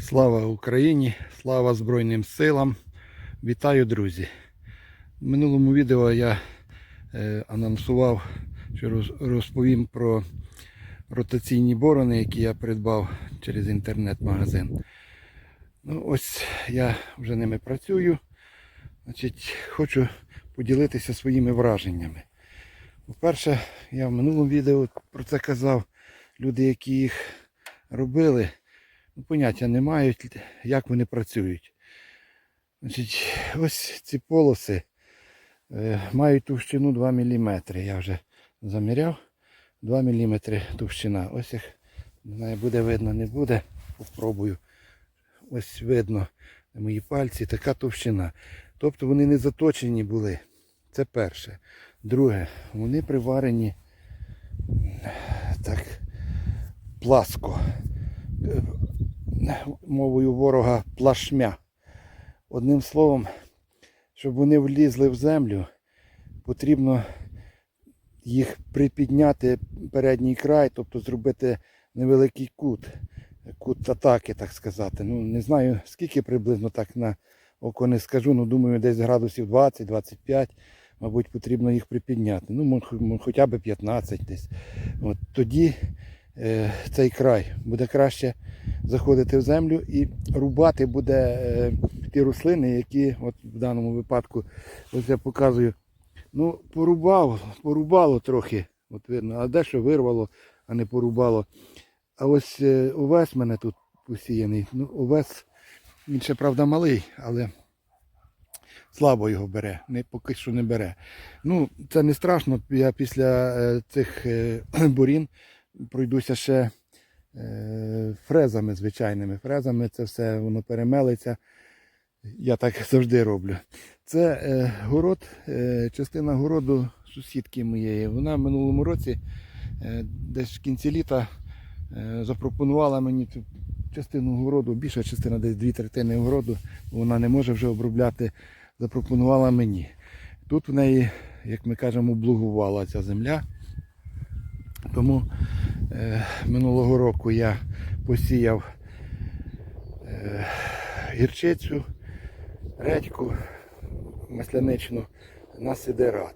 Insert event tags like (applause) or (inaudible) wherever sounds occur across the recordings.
Слава Україні! Слава Збройним силам! Вітаю, друзі! В минулому відео я е, анонсував, що роз- розповім про ротаційні борони, які я придбав через інтернет-магазин. Ну, ось я вже ними працюю. Значить, хочу поділитися своїми враженнями. По-перше, я в минулому відео про це казав. Люди, які їх робили, поняття не мають, як вони працюють. Значить, ось ці полоси е, мають товщину 2 мм. Я вже заміряв 2 мм товщина. Ось їх не буде видно, не буде. Попробую. Ось видно мої пальці, така товщина. Тобто вони не заточені були. Це перше. Друге, вони приварені так пласко. Мовою ворога плашмя. Одним словом, щоб вони влізли в землю, потрібно їх припідняти передній край, тобто зробити невеликий кут, кут атаки, так сказати. Ну, не знаю, скільки приблизно так на око не скажу, ну думаю, десь градусів 20-25, мабуть, потрібно їх припідняти. Ну, хоча б 15 десь. От тоді цей край буде краще заходити в землю і рубати буде е, ті рослини, які от в даному випадку, ось я показую, ну, порубав, порубало трохи, от видно, а дещо вирвало, а не порубало. А ось е, овес мене тут посіяний. Ну, овес, він ще, правда, малий, але слабо його бере, не, поки що не бере. Ну, це не страшно. Я після е, цих е, (clears throat) бурін пройдуся ще е, фрезами звичайними. Фрезами це все воно перемелиться. Я так (laughs) завжди роблю. Це е, город, е, частина городу сусідки моєї. Вона в минулому році, десь в кінці літа, запропонувала мені цю частину городу, більша частина, десь дві третини городу, вона не може вже обробляти, запропонувала мені. Тут в неї, як ми кажемо, блугувала ця земля. Тому е, минулого року я посіяв е, гірчицю, редьку, масляничну на сидерат.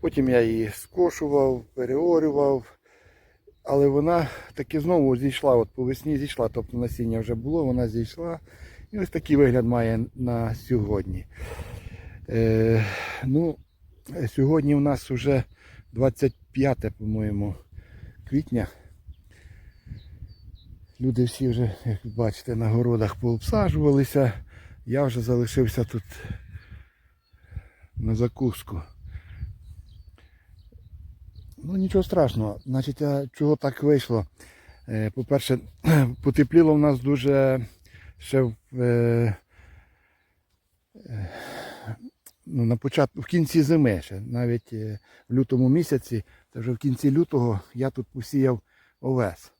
Потім я її скошував, переорював, але вона таки знову зійшла, от по весні зійшла, тобто насіння вже було, вона зійшла. І ось такий вигляд має на сьогодні. Е, ну, сьогодні у нас вже 25, по-моєму, квітня. Люди всі вже, як бачите, на городах пообсаджувалися. Я вже залишився тут на закуску. Ну нічого страшного. Значить, а чого так вийшло? Е, По-перше, (clears throat) потепліло в нас дуже ще в, е, е, ну, на початку, в кінці зими, ще, навіть в лютому місяці, це вже в кінці лютого я тут посіяв овес.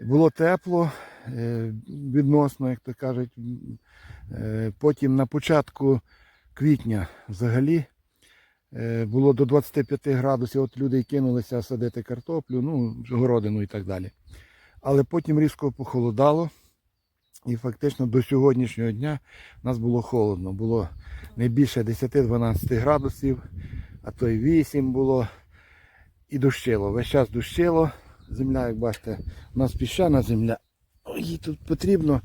Було тепло, е, відносно, як то кажуть. Е, Потім на початку квітня взагалі е, було до 25 градусів. От люди кинулися садити картоплю, ну, городину і так далі. Але потім різко похолодало. І фактично до сьогоднішнього дня у нас було холодно. Було не більше 10-12 градусів, а то й 8 було. І дощило. Весь час дощило. Земля, як бачите, у нас піщана земля. Їй тут потрібно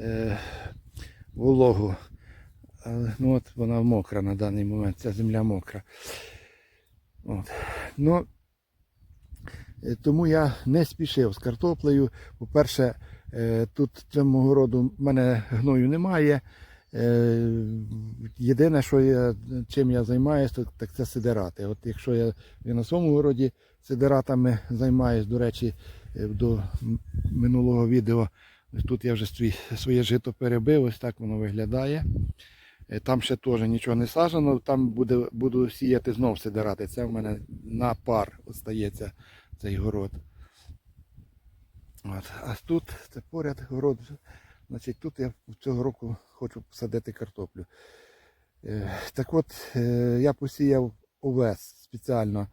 е, вологу. Ну от вона мокра на даний момент, ця земля мокра. От. Ну, е, тому я не спішив з картоплею. По-перше, е, тут в цьому городу в мене гною немає. Е, Єдине, що я, чим я займаюся, так це сидирати. От якщо я, на своєму городі сидиратами займаюсь, до речі, е, до минулого відео, тут я вже свій, своє жито перебив, ось так воно виглядає. Е, Там ще теж нічого не сажено, там буде, буду сіяти знов сидирати. Це в мене на пар остається цей город. От. А тут це поряд город. Значить, тут я цього року хочу посадити картоплю. Е, Так от, е, я посіяв овес спеціально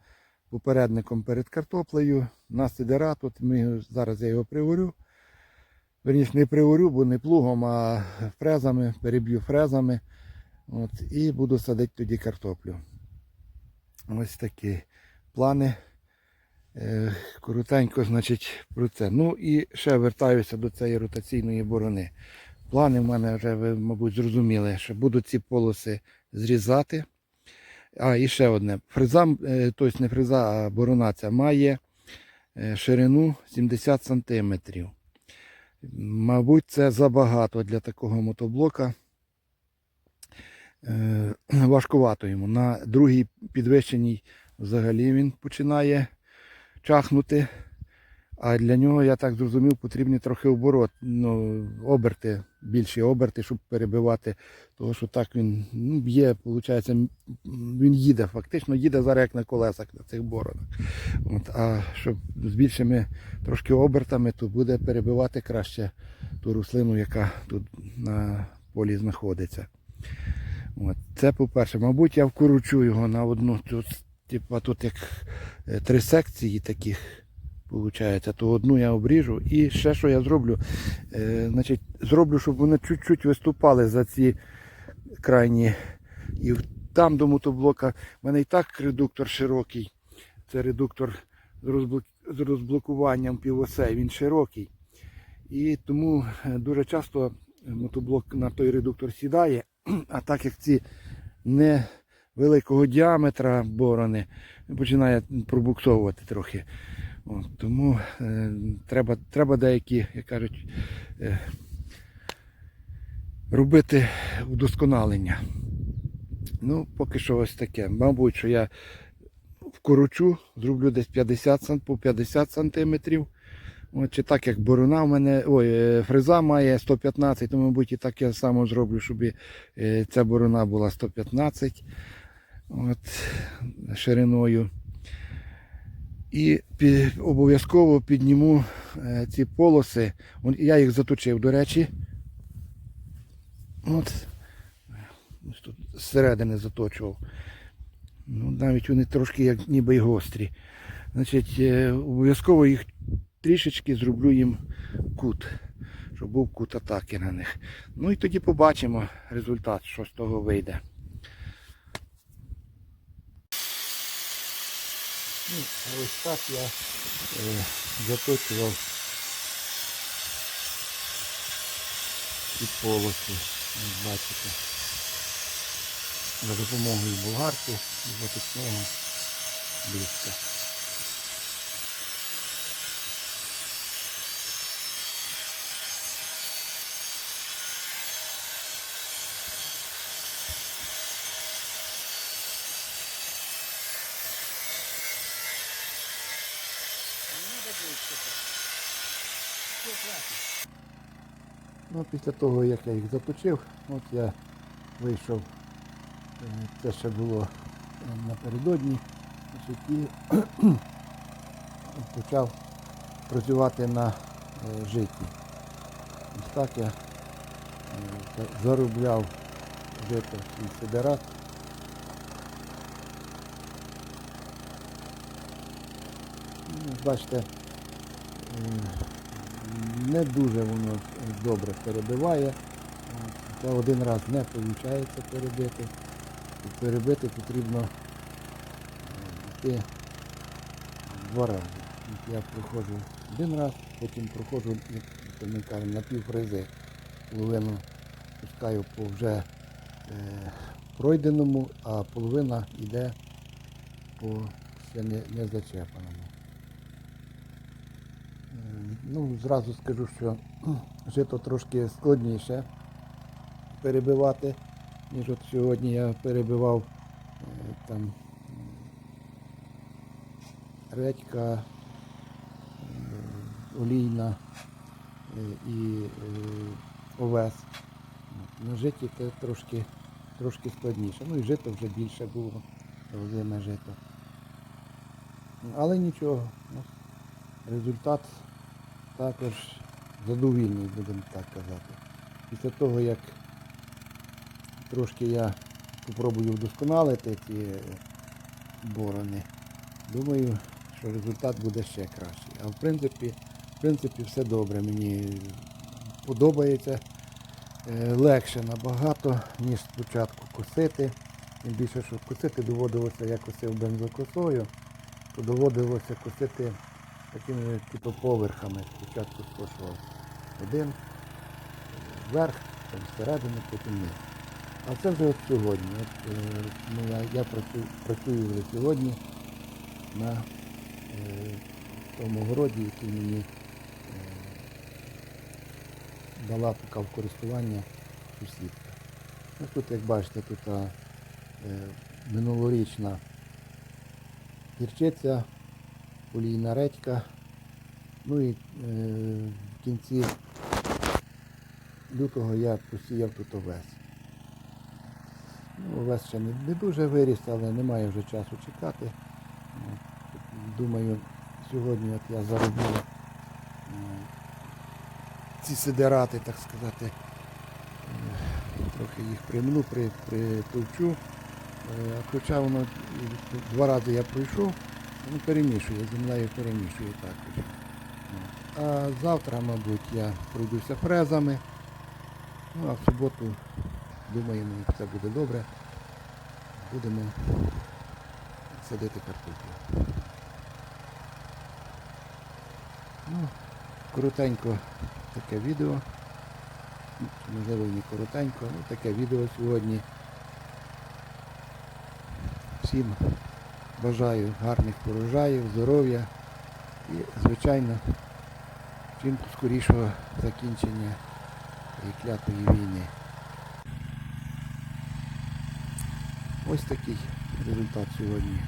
попередником перед картоплею на сидерат. От ми, зараз я його приварю. Верніше не приорю, бо не плугом, а фрезами, переб'ю фрезами. От, і буду садити тоді картоплю. Ось такі плани. Е, коротенько, значить, про це. Ну і ще вертаюся до цієї ротаційної борони. Плани в мене вже ви, мабуть, зрозуміли, що буду ці полоси зрізати. А, і ще одне. Фреза, е, тобто не фреза, а борона ця має е, ширину 70 см. Мабуть, це забагато для такого мотоблока. Важкувато йому. На другій підвищеній взагалі він починає чахнути. А для нього, я так зрозумів, потрібні трохи оборот, ну, оберти, більші оберти, щоб перебивати. Тому що так він ну, б'є, виходить, він їде, фактично їде зараз як на колесах на цих боронах. От, а щоб з більшими трошки обертами, то буде перебивати краще ту рослину, яка тут на полі знаходиться. От. Це по-перше, мабуть, я вкорочу його на одну, тут, типа, тут як е, три секції таких. Получається, то одну я обріжу. І ще що я зроблю, е, значить, зроблю, щоб вони чуть-чуть виступали за ці крайні. І там до мотоблока в мене і так редуктор широкий. Це редуктор з, розблокуванням півосей, він широкий. І тому е, дуже часто мотоблок на той редуктор сідає, (clears throat) а так як ці не великого діаметра борони, починає пробуксовувати трохи. От, тому е, треба, треба деякі, як кажуть, е, робити удосконалення. Ну, поки що ось таке. Мабуть, що я вкорочу, зроблю десь 50 см, по 50 сантиметрів. От, чи так як борона в мене, ой, е, фреза має 115, то, мабуть, і так я само зроблю, щоб е, ця борона була 115 от, шириною. І пі- обов'язково підніму е, ці полоси. Вон- Я їх заточив, до речі. От. Ось тут зсередини заточував. Ну, навіть вони трошки як ніби й гострі. Значить, е, обов'язково їх трішечки зроблю їм кут, щоб був кут атаки на них. Ну і тоді побачимо результат, що з того вийде. Ну, ось так я е, заточував полоси, як бачите, за допомогою болгарки і заточного диска. Ну, після того, як я їх заточив, от я вийшов, е, це ще було е, напередодні, і (clears throat) почав працювати на е, житті. Ось так я заробляв жито свій сидерат. Ну, Бачите, не дуже воно добре перебиває. Це один раз не виходить перебити. Перебити потрібно йти два рази. Я проходжу один раз, потім проходжу, на півфрези. Половину пускаю по вже е, пройденому, а половина йде по ще не, не зачепаному. Ну, зразу скажу, що жито трошки складніше перебивати, ніж от сьогодні я перебивав е, там редька, е, олійна е, і овес. На житі це трошки, трошки складніше. Ну і жито вже більше було, озиме жито. Але нічого, ну, результат також задовільний, будемо так казати. Після того, як трошки я спробую вдосконалити ці борони, думаю, що результат буде ще кращий. А в принципі, в принципі все добре. Мені подобається. Е, Легше набагато, ніж спочатку косити. Тим більше, що косити доводилося, я косив бензокосою, то доводилося косити такими типу поверхами. Спочатку скошував один, вверх, там всередину, потім низ. А це вже от сьогодні. От, ну, я, я працюю, працюю вже сьогодні на е, тому городі, який мені е, дала поки в користування сусідка. Ну, тут, як бачите, тут е, минулорічна гірчиця, олійна редька. Ну і е, в кінці лютого я посіяв тут овес. Ну, овес ще не, не дуже виріс, але немає вже часу чекати. Думаю, сьогодні от я зароблю е, ці сидерати, так сказати, е, трохи їх примну, при, притовчу. Е, Хоча воно два рази я пройшов, воно перемішує, землею перемішує також. А завтра, мабуть, я пройдуся фрезами. Ну а в суботу, думаємо, все буде добре. Будемо садити картоплю. Ну, коротенько таке відео. Ну, Можливо, не коротенько, ну таке відео сьогодні. Всім бажаю гарних урожаїв, здоров'я і, звичайно, чим скорішого закінчення цієї клятої війни. Ось такий результат сьогодні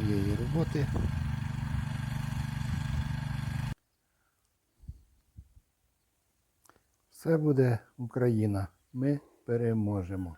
моєї роботи. Все буде Україна. Ми переможемо.